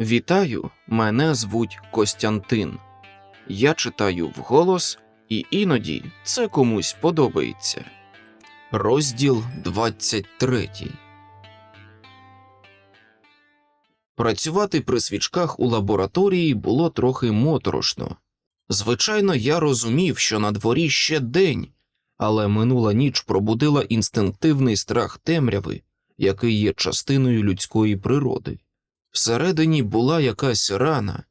Вітаю, мене звуть Костянтин. Я читаю вголос, і іноді це комусь подобається. Розділ 23 Працювати при свічках у лабораторії було трохи моторошно. Звичайно, я розумів, що на дворі ще день, але минула ніч пробудила інстинктивний страх темряви, який є частиною людської природи. Всередині була якась рана.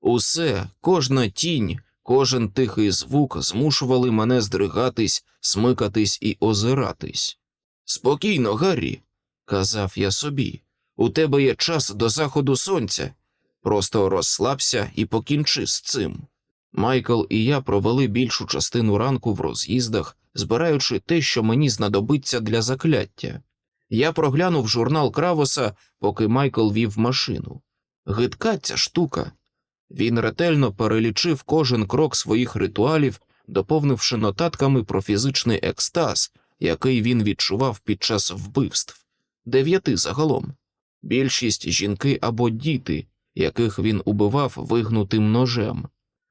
Усе, кожна тінь, кожен тихий звук змушували мене здригатись, смикатись і озиратись. Спокійно, Гаррі, казав я собі, у тебе є час до заходу сонця. Просто розслабся і покінчи з цим. Майкл і я провели більшу частину ранку в роз'їздах, збираючи те, що мені знадобиться для закляття. Я проглянув журнал Кравоса, поки Майкл вів машину. Гидка ця штука. Він ретельно перелічив кожен крок своїх ритуалів, доповнивши нотатками про фізичний екстаз, який він відчував під час вбивств, дев'яти загалом. Більшість жінки або діти, яких він убивав вигнутим ножем,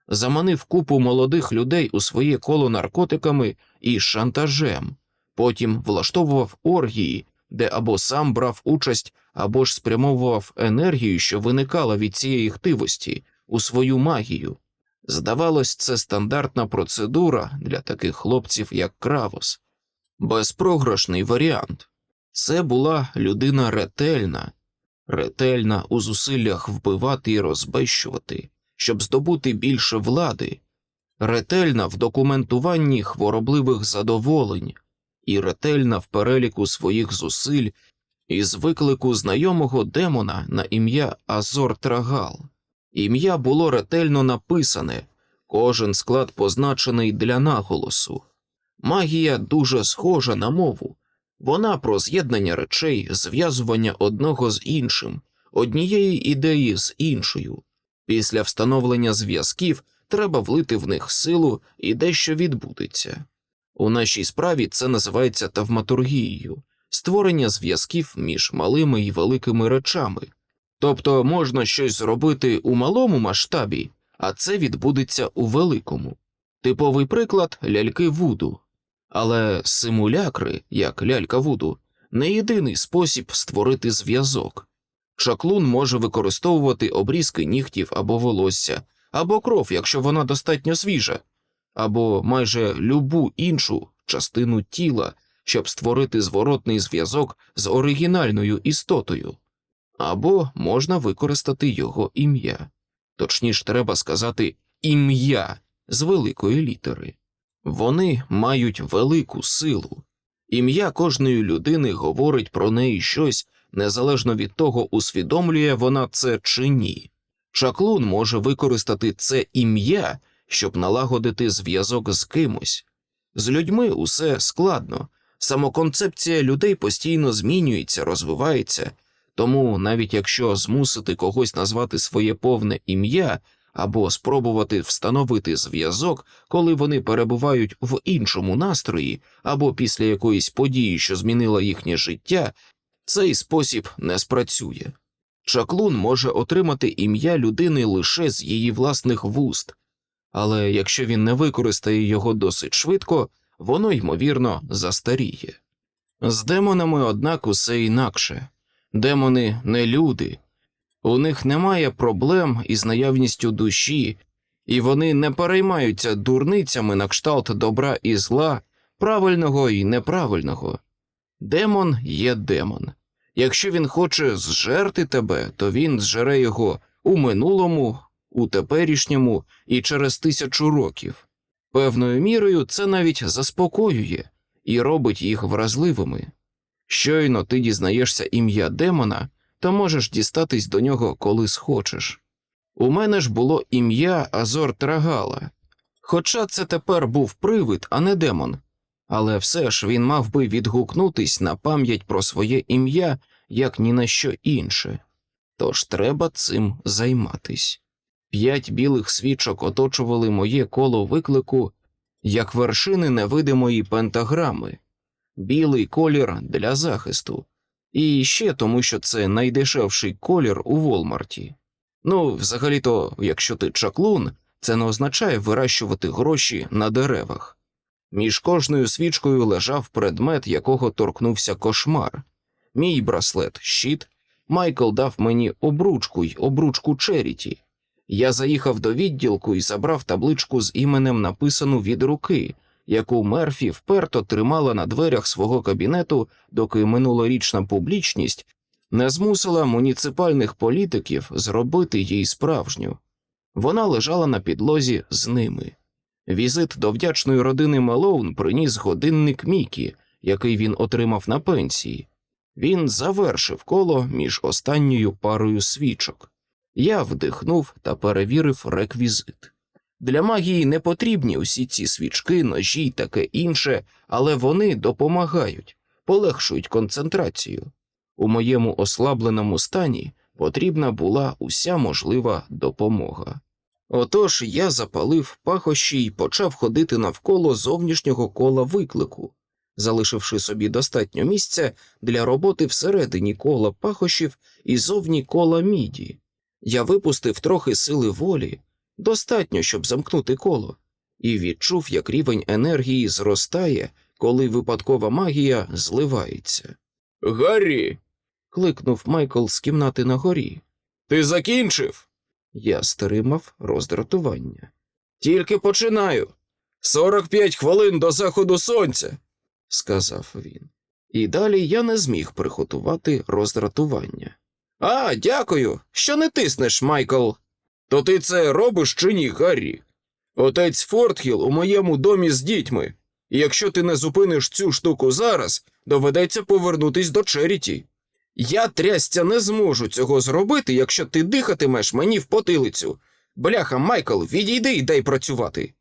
заманив купу молодих людей у своє коло наркотиками і шантажем, потім влаштовував оргії, де або сам брав участь, або ж спрямовував енергію, що виникала від цієї хтивості, у свою магію. Здавалось, це стандартна процедура для таких хлопців, як Кравос, безпрограшний варіант. Це була людина ретельна, ретельна у зусиллях вбивати і розбещувати, щоб здобути більше влади, ретельна в документуванні хворобливих задоволень і ретельна в переліку своїх зусиль із виклику знайомого демона на ім'я Азор Трагал. Ім'я було ретельно написане, кожен склад позначений для наголосу. Магія дуже схожа на мову, вона про з'єднання речей, зв'язування одного з іншим, однієї ідеї з іншою. Після встановлення зв'язків треба влити в них силу і дещо відбудеться. У нашій справі це називається тавматургією створення зв'язків між малими і великими речами. Тобто можна щось зробити у малому масштабі, а це відбудеться у великому. Типовий приклад ляльки Вуду. Але симулякри, як лялька Вуду, не єдиний спосіб створити зв'язок. Чаклун може використовувати обрізки нігтів або волосся, або кров, якщо вона достатньо свіжа, або майже любу іншу частину тіла, щоб створити зворотний зв'язок з оригінальною істотою, або можна використати його ім'я. Точніше, треба сказати ім'я з великої літери. Вони мають велику силу. Ім'я кожної людини говорить про неї щось незалежно від того, усвідомлює вона це чи ні. Шаклун може використати це ім'я, щоб налагодити зв'язок з кимось. З людьми усе складно, самоконцепція людей постійно змінюється, розвивається, тому навіть якщо змусити когось назвати своє повне ім'я або спробувати встановити зв'язок, коли вони перебувають в іншому настрої або після якоїсь події, що змінила їхнє життя, цей спосіб не спрацює. Чаклун може отримати ім'я людини лише з її власних вуст, але якщо він не використає його досить швидко, воно, ймовірно, застаріє. З демонами, однак, усе інакше демони не люди, у них немає проблем із наявністю душі, і вони не переймаються дурницями на кшталт добра і зла, правильного і неправильного. Демон є демон. Якщо він хоче зжерти тебе, то він зжере його у минулому, у теперішньому і через тисячу років. Певною мірою це навіть заспокоює і робить їх вразливими. Щойно ти дізнаєшся ім'я демона, то можеш дістатись до нього, коли схочеш. У мене ж було ім'я Азор Трагала, хоча це тепер був привид, а не демон, але все ж він мав би відгукнутись на пам'ять про своє ім'я як ні на що інше. Тож треба цим займатись. П'ять білих свічок оточували моє коло виклику як вершини невидимої пентаграми, білий колір для захисту, і ще тому, що це найдешевший колір у Волмарті. Ну, взагалі-то, якщо ти чаклун, це не означає вирощувати гроші на деревах. Між кожною свічкою лежав предмет, якого торкнувся кошмар. Мій браслет щит. Майкл дав мені обручку й обручку Черіті. Я заїхав до відділку і забрав табличку з іменем, написану від руки, яку Мерфі вперто тримала на дверях свого кабінету, доки минулорічна публічність не змусила муніципальних політиків зробити їй справжню. Вона лежала на підлозі з ними. Візит до вдячної родини Мелоун приніс годинник Мікі, який він отримав на пенсії. Він завершив коло між останньою парою свічок. Я вдихнув та перевірив реквізит. Для магії не потрібні усі ці свічки, ножі й таке інше, але вони допомагають, полегшують концентрацію. У моєму ослабленому стані потрібна була уся можлива допомога. Отож я запалив пахощі й почав ходити навколо зовнішнього кола виклику, залишивши собі достатньо місця для роботи всередині кола пахощів і зовні кола міді. Я випустив трохи сили волі, достатньо, щоб замкнути коло, і відчув, як рівень енергії зростає, коли випадкова магія зливається. Гаррі. кликнув Майкл з кімнати на горі. Ти закінчив? Я стримав роздратування. Тільки починаю. Сорок п'ять хвилин до заходу сонця, сказав він. І далі я не зміг приготувати роздратування. А, дякую, що не тиснеш, Майкл. То ти це робиш чи ні, Гаррі? Отець Фортхіл у моєму домі з дітьми. І якщо ти не зупиниш цю штуку зараз, доведеться повернутись до Черіті. Я трясця не зможу цього зробити, якщо ти дихатимеш мені в потилицю. Бляха, Майкл, відійди і дай працювати.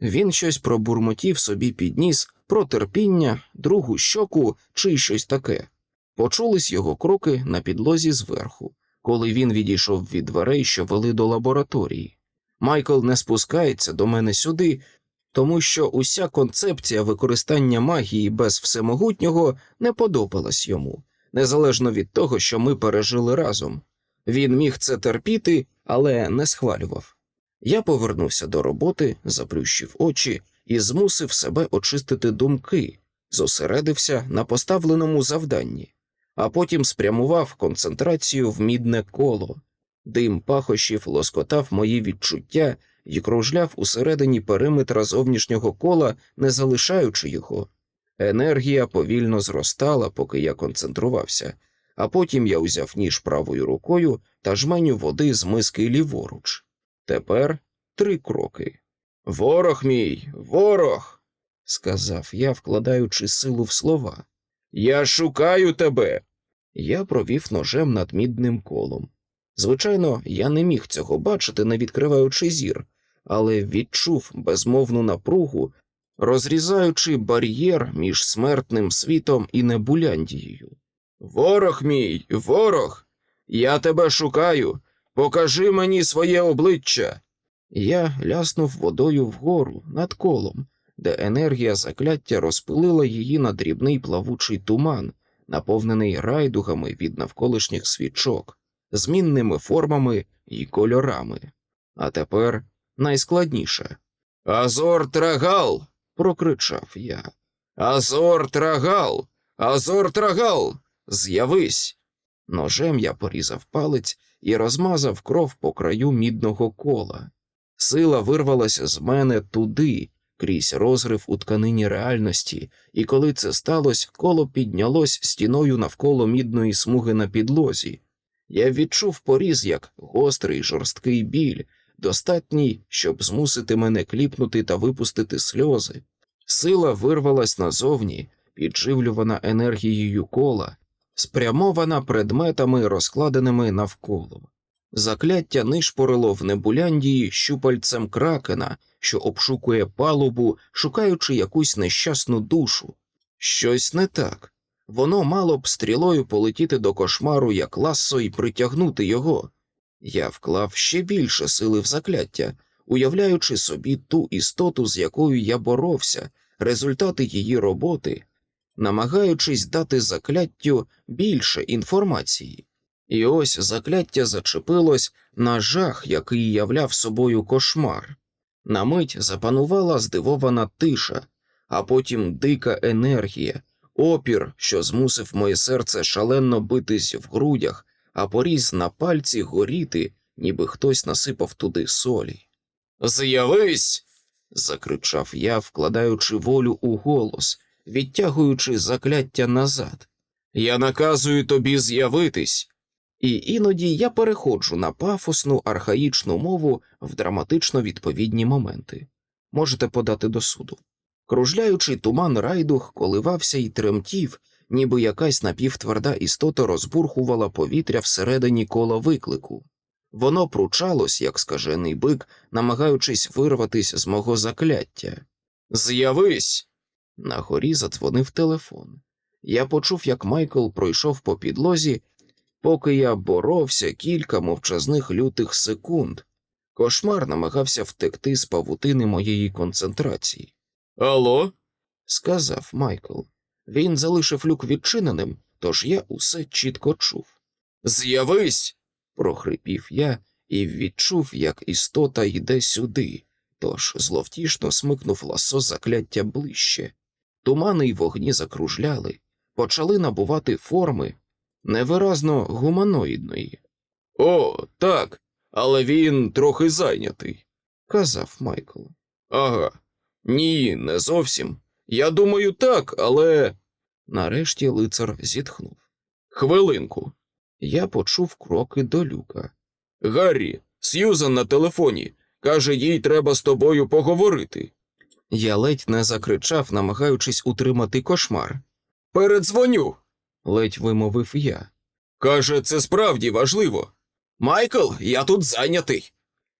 Він щось пробурмотів собі підніс про терпіння, другу щоку чи щось таке. Почулись його кроки на підлозі зверху, коли він відійшов від дверей, що вели до лабораторії. Майкл не спускається до мене сюди, тому що уся концепція використання магії без всемогутнього не подобалась йому, незалежно від того, що ми пережили разом. Він міг це терпіти, але не схвалював. Я повернувся до роботи, заплющив очі і змусив себе очистити думки, зосередився на поставленому завданні, а потім спрямував концентрацію в мідне коло. Дим пахощів лоскотав мої відчуття і кружляв усередині периметра зовнішнього кола, не залишаючи його. Енергія повільно зростала, поки я концентрувався, а потім я узяв ніж правою рукою та жменю води з миски ліворуч. Тепер три кроки. Ворог мій, ворог, сказав я, вкладаючи силу в слова. Я шукаю тебе. Я провів ножем над мідним колом. Звичайно, я не міг цього бачити, не відкриваючи зір, але відчув безмовну напругу, розрізаючи бар'єр між смертним світом і небуляндією. Ворог мій, ворог, я тебе шукаю. Покажи мені своє обличчя. Я ляснув водою вгору над колом, де енергія закляття розпилила її на дрібний плавучий туман, наповнений райдугами від навколишніх свічок, змінними формами і кольорами. А тепер найскладніше. Азор Трагал. прокричав я. Азор Трагал. Азор Трагал. З'явись. Ножем я порізав палець і розмазав кров по краю мідного кола. Сила вирвалася з мене туди, крізь розрив у тканині реальності, і коли це сталося, коло піднялось стіною навколо мідної смуги на підлозі. Я відчув поріз як гострий жорсткий біль, достатній, щоб змусити мене кліпнути та випустити сльози. Сила вирвалась назовні, підживлювана енергією кола, спрямована предметами, розкладеними навколо. Закляття нишпорило в небуляндії щупальцем кракена, що обшукує палубу, шукаючи якусь нещасну душу. Щось не так. Воно мало б стрілою полетіти до кошмару як лассо і притягнути його. Я вклав ще більше сили в закляття, уявляючи собі ту істоту, з якою я боровся, результати її роботи, намагаючись дати закляттю більше інформації. І ось закляття зачепилось на жах, який являв собою кошмар. На мить запанувала здивована тиша, а потім дика енергія, опір, що змусив моє серце шалено битись в грудях, а поріз на пальці горіти, ніби хтось насипав туди солі. З'явись. закричав я, вкладаючи волю у голос, відтягуючи закляття назад. Я наказую тобі з'явитись. І іноді я переходжу на пафосну архаїчну мову в драматично відповідні моменти. Можете подати до суду. Кружляючий туман райдух коливався і тремтів, ніби якась напівтверда істота розбурхувала повітря всередині кола виклику. Воно пручалось, як скажений бик, намагаючись вирватись з мого закляття. З'явись. На горі задзвонив телефон. Я почув, як Майкл пройшов по підлозі, поки я боровся кілька мовчазних лютих секунд. Кошмар намагався втекти з павутини моєї концентрації. Алло? сказав Майкл. Він залишив люк відчиненим, тож я усе чітко чув. З'явись. прохрипів я і відчув, як істота йде сюди, тож зловтішно смикнув ласо закляття ближче. Тумани й вогні закружляли, почали набувати форми невиразно гуманоїдної. О, так, але він трохи зайнятий, казав Майкл. Ага, ні, не зовсім. Я думаю, так, але. Нарешті лицар зітхнув. Хвилинку. Я почув кроки до люка. Гаррі, Сьюзан на телефоні. Каже, їй треба з тобою поговорити. Я ледь не закричав, намагаючись утримати кошмар. Передзвоню. Ледь вимовив я. Каже, це справді важливо. Майкл, я тут зайнятий.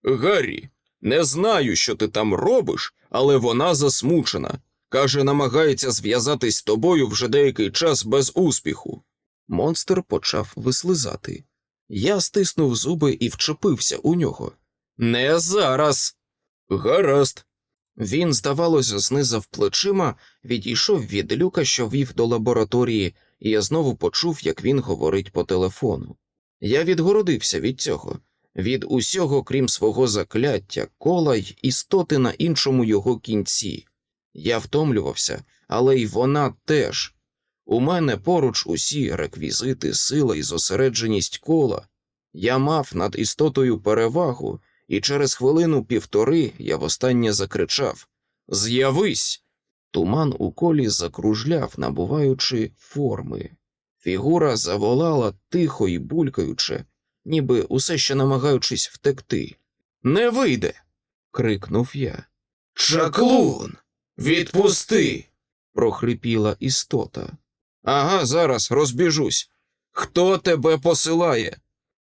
Гаррі, не знаю, що ти там робиш, але вона засмучена. Каже, намагається зв'язатись з тобою вже деякий час без успіху. Монстр почав вислизати. Я стиснув зуби і вчепився у нього. Не зараз. Гаразд. Він, здавалося, знизав плечима, відійшов від люка, що вів до лабораторії, і я знову почув, як він говорить по телефону. Я відгородився від цього, від усього, крім свого закляття, кола й істоти на іншому його кінці. Я втомлювався, але й вона теж. У мене поруч усі реквізити, сила і зосередженість кола. Я мав над істотою перевагу, і через хвилину півтори я востаннє закричав З'явись! Туман у колі закружляв, набуваючи форми. Фігура заволала тихо і булькаюче, ніби усе ще намагаючись втекти. Не вийде. крикнув я. Чаклун! Відпусти. прохрипіла істота. Ага, зараз розбіжусь. Хто тебе посилає?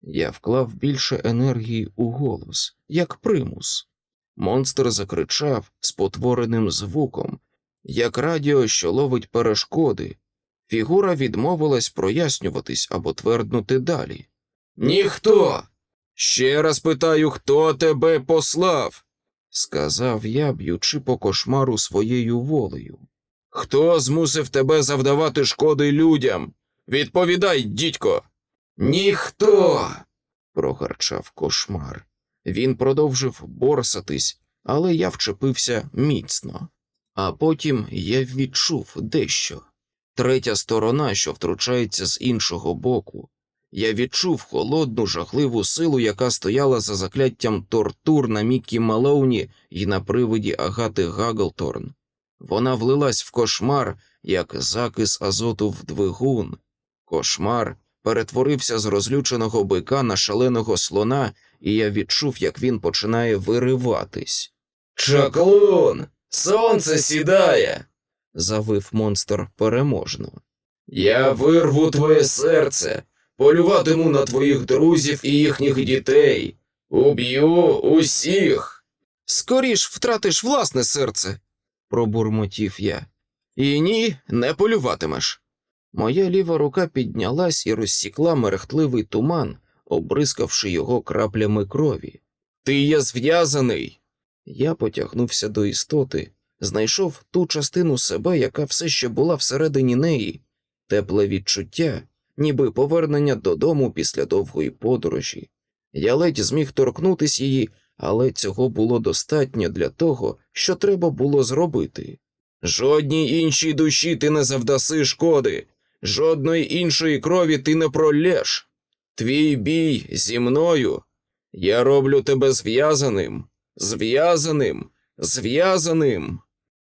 Я вклав більше енергії у голос, як примус. Монстр закричав спотвореним звуком, як радіо, що ловить перешкоди. Фігура відмовилась прояснюватись або тверднути далі. Ніхто. Ще раз питаю, хто тебе послав, сказав я, б'ючи по кошмару своєю волею. Хто змусив тебе завдавати шкоди людям? Відповідай, дідько. Ніхто. прогарчав кошмар. Він продовжив борсатись, але я вчепився міцно. А потім я відчув дещо. Третя сторона, що втручається з іншого боку. Я відчув холодну, жахливу силу, яка стояла за закляттям тортур на Міккі Малоуні і на привиді Агати Гаглторн. Вона влилась в кошмар, як закис азоту в двигун. Кошмар перетворився з розлюченого бика на шаленого слона, і я відчув, як він починає вириватись. Чаклун! Сонце сідає. завив монстр переможно. Я вирву твоє серце, полюватиму на твоїх друзів і їхніх дітей. Уб'ю усіх. Скоріш втратиш власне серце, пробурмотів я. І ні, не полюватимеш. Моя ліва рука піднялась і розсікла мерехтливий туман, обрискавши його краплями крові. Ти є зв'язаний. Я потягнувся до істоти, знайшов ту частину себе, яка все ще була всередині неї, тепле відчуття, ніби повернення додому після довгої подорожі. Я ледь зміг торкнутись її, але цього було достатньо для того, що треба було зробити. Жодній іншій душі ти не завдаси шкоди, жодної іншої крові ти не пролєш. Твій бій зі мною. Я роблю тебе зв'язаним, зв'язаним, зв'язаним.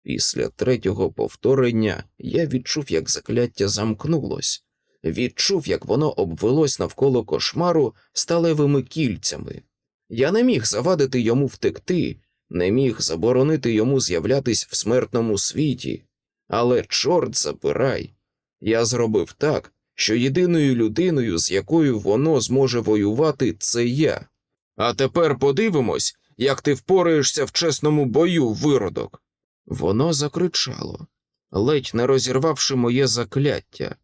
Після третього повторення я відчув, як закляття замкнулось, відчув, як воно обвелось навколо кошмару сталевими кільцями. Я не міг завадити йому втекти, не міг заборонити йому з'являтись в смертному світі, але, чорт забирай, я зробив так, що єдиною людиною, з якою воно зможе воювати, це я. А тепер подивимось, як ти впораєшся в чесному бою, виродок. Воно закричало, ледь не розірвавши моє закляття.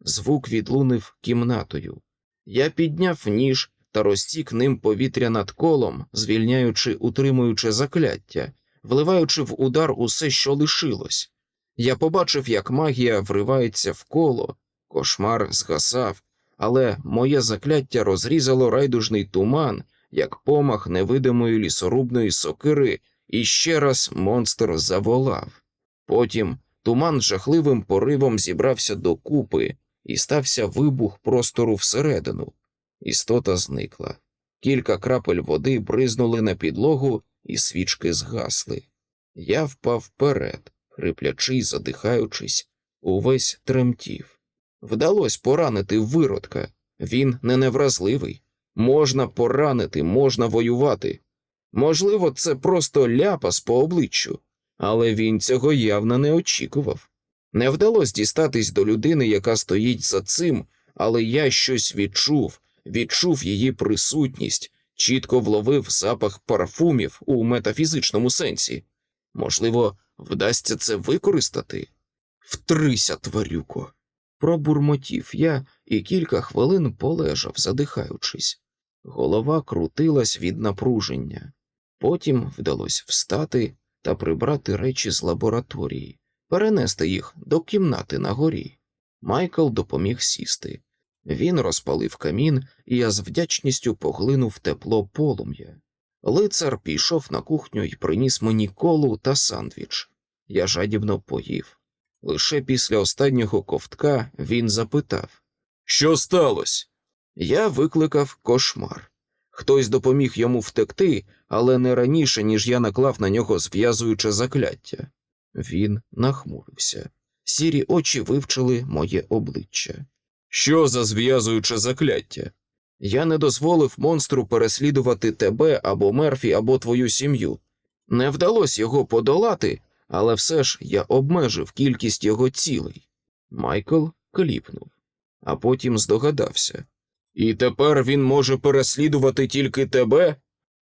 Звук відлунив кімнатою. Я підняв ніж та розтік ним повітря над колом, звільняючи, утримуючи закляття, вливаючи в удар усе, що лишилось. Я побачив, як магія вривається в коло, кошмар згасав, але моє закляття розрізало райдужний туман, як помах невидимої лісорубної сокири, і ще раз монстр заволав. Потім туман жахливим поривом зібрався докупи, і стався вибух простору всередину. Істота зникла. Кілька крапель води бризнули на підлогу, і свічки згасли. Я впав вперед, хриплячи й задихаючись, увесь тремтів. Вдалося поранити виродка. Він не невразливий. Можна поранити, можна воювати. Можливо, це просто ляпас по обличчю, але він цього явно не очікував. Не вдалося дістатись до людини, яка стоїть за цим, але я щось відчув, відчув її присутність, чітко вловив запах парфумів у метафізичному сенсі. Можливо, вдасться це використати? Втрися, тварюко. Пробурмотів я і кілька хвилин полежав, задихаючись. Голова крутилась від напруження. Потім вдалося встати та прибрати речі з лабораторії, перенести їх до кімнати на горі. Майкл допоміг сісти. Він розпалив камін, і я з вдячністю поглинув тепло полум'я. Лицар пішов на кухню і приніс мені колу та сандвіч. Я жадібно поїв. Лише після останнього ковтка він запитав Що сталося? Я викликав кошмар. Хтось допоміг йому втекти, але не раніше, ніж я наклав на нього зв'язуюче закляття. Він нахмурився. Сірі очі вивчили моє обличчя. Що за зв'язуюче закляття? Я не дозволив монстру переслідувати тебе або Мерфі, або твою сім'ю. Не вдалося його подолати, але все ж я обмежив кількість його цілей. Майкл кліпнув, а потім здогадався. І тепер він може переслідувати тільки тебе?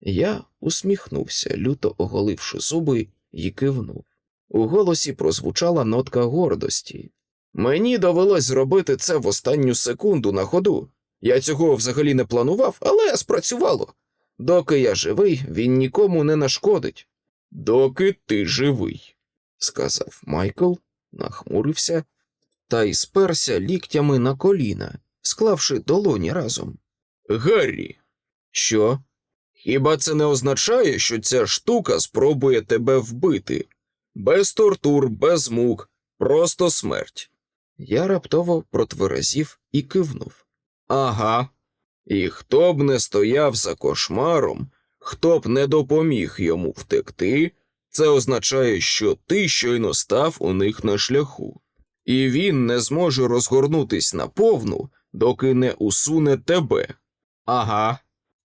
Я усміхнувся, люто оголивши зуби, і кивнув. У голосі прозвучала нотка гордості. Мені довелось зробити це в останню секунду на ходу. Я цього взагалі не планував, але спрацювало. Доки я живий, він нікому не нашкодить. Доки ти живий, сказав Майкл, нахмурився та й сперся ліктями на коліна, склавши долоні разом. Гаррі, що? Хіба це не означає, що ця штука спробує тебе вбити? Без тортур, без мук, просто смерть. Я раптово протверезів і кивнув. Ага. І хто б не стояв за кошмаром, хто б не допоміг йому втекти, це означає, що ти щойно став у них на шляху, і він не зможе розгорнутись наповну, доки не усуне тебе. Ага.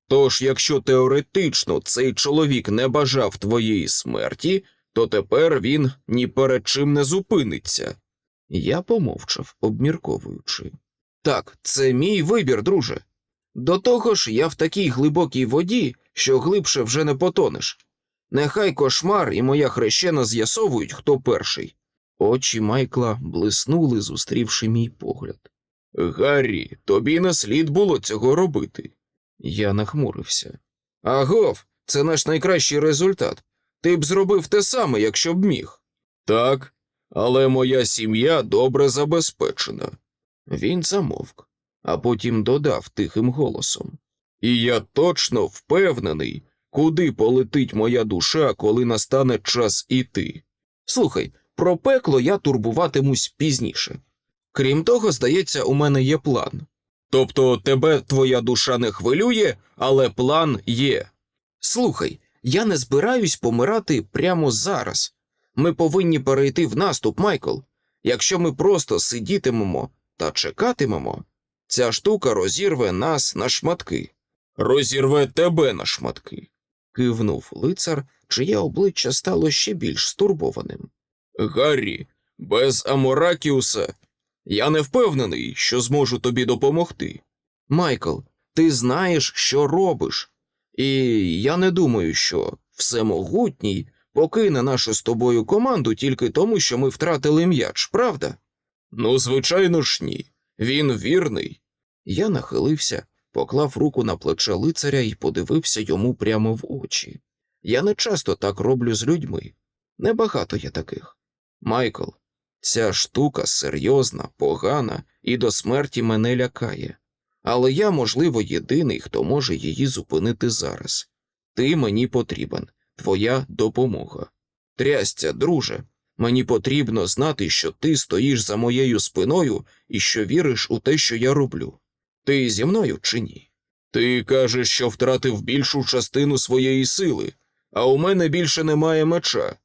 Тож, якщо теоретично цей чоловік не бажав твоєї смерті, то тепер він ні перед чим не зупиниться. Я помовчав, обмірковуючи. Так, це мій вибір, друже. До того ж, я в такій глибокій воді, що глибше вже не потонеш. Нехай кошмар і моя хрещена з'ясовують, хто перший. Очі Майкла блиснули, зустрівши мій погляд. Гаррі, тобі не слід було цього робити. Я нахмурився. Агов, це наш найкращий результат. Ти б зробив те саме, якщо б міг. Так, але моя сім'я добре забезпечена. Він замовк. а потім додав тихим голосом. І я точно впевнений, куди полетить моя душа, коли настане час іти. Слухай, про пекло я турбуватимусь пізніше. Крім того, здається, у мене є план. Тобто тебе твоя душа не хвилює, але план є. Слухай, я не збираюсь помирати прямо зараз. Ми повинні перейти в наступ, Майкл. Якщо ми просто сидітимемо та чекатимемо, ця штука розірве нас на шматки. Розірве тебе на шматки. кивнув лицар, чиє обличчя стало ще більш стурбованим. Гаррі, без Аморакіуса я не впевнений, що зможу тобі допомогти. Майкл, ти знаєш, що робиш, і я не думаю, що всемогутній покине нашу з тобою команду тільки тому, що ми втратили м'яч, правда? Ну, звичайно ж, ні. Він вірний. Я нахилився, поклав руку на плече лицаря і подивився йому прямо в очі. Я не часто так роблю з людьми. Небагато є таких. Майкл, ця штука серйозна, погана і до смерті мене лякає. Але я, можливо, єдиний, хто може її зупинити зараз. Ти мені потрібен, твоя допомога. Трястя, друже, мені потрібно знати, що ти стоїш за моєю спиною і що віриш у те, що я роблю. Ти зі мною чи ні? Ти кажеш, що втратив більшу частину своєї сили, а у мене більше немає меча.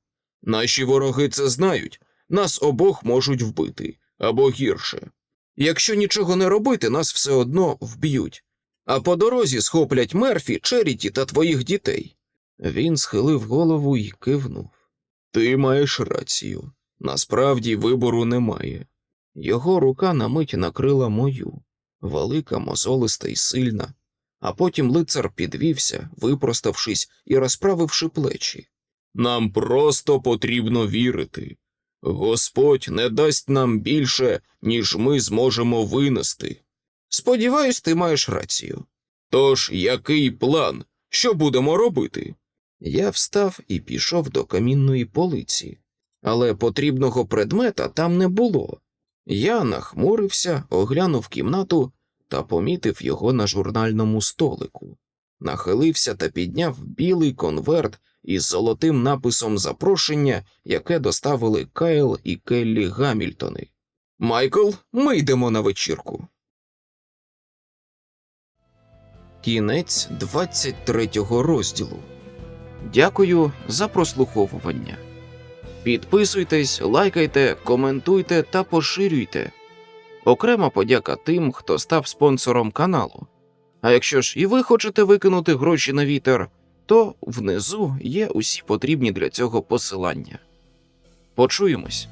Наші вороги це знають, нас обох можуть вбити або гірше. Якщо нічого не робити, нас все одно вб'ють, а по дорозі схоплять Мерфі, Черіті та твоїх дітей. Він схилив голову і кивнув. Ти маєш рацію. Насправді вибору немає. Його рука на мить накрила мою, велика, мозолиста і сильна, а потім лицар підвівся, випроставшись і розправивши плечі. Нам просто потрібно вірити. Господь не дасть нам більше, ніж ми зможемо винести. Сподіваюсь, ти маєш рацію. Тож який план? Що будемо робити? Я встав і пішов до камінної полиці, але потрібного предмета там не було. Я нахмурився, оглянув кімнату та помітив його на журнальному столику. Нахилився та підняв білий конверт із золотим написом запрошення, яке доставили Кайл і Келлі Гамільтони. Майкл, ми йдемо на вечірку. Кінець 23 розділу. Дякую за прослуховування. Підписуйтесь, лайкайте, коментуйте та поширюйте. Окрема подяка тим, хто став спонсором каналу. А якщо ж і ви хочете викинути гроші на вітер, то внизу є усі потрібні для цього посилання. Почуємось.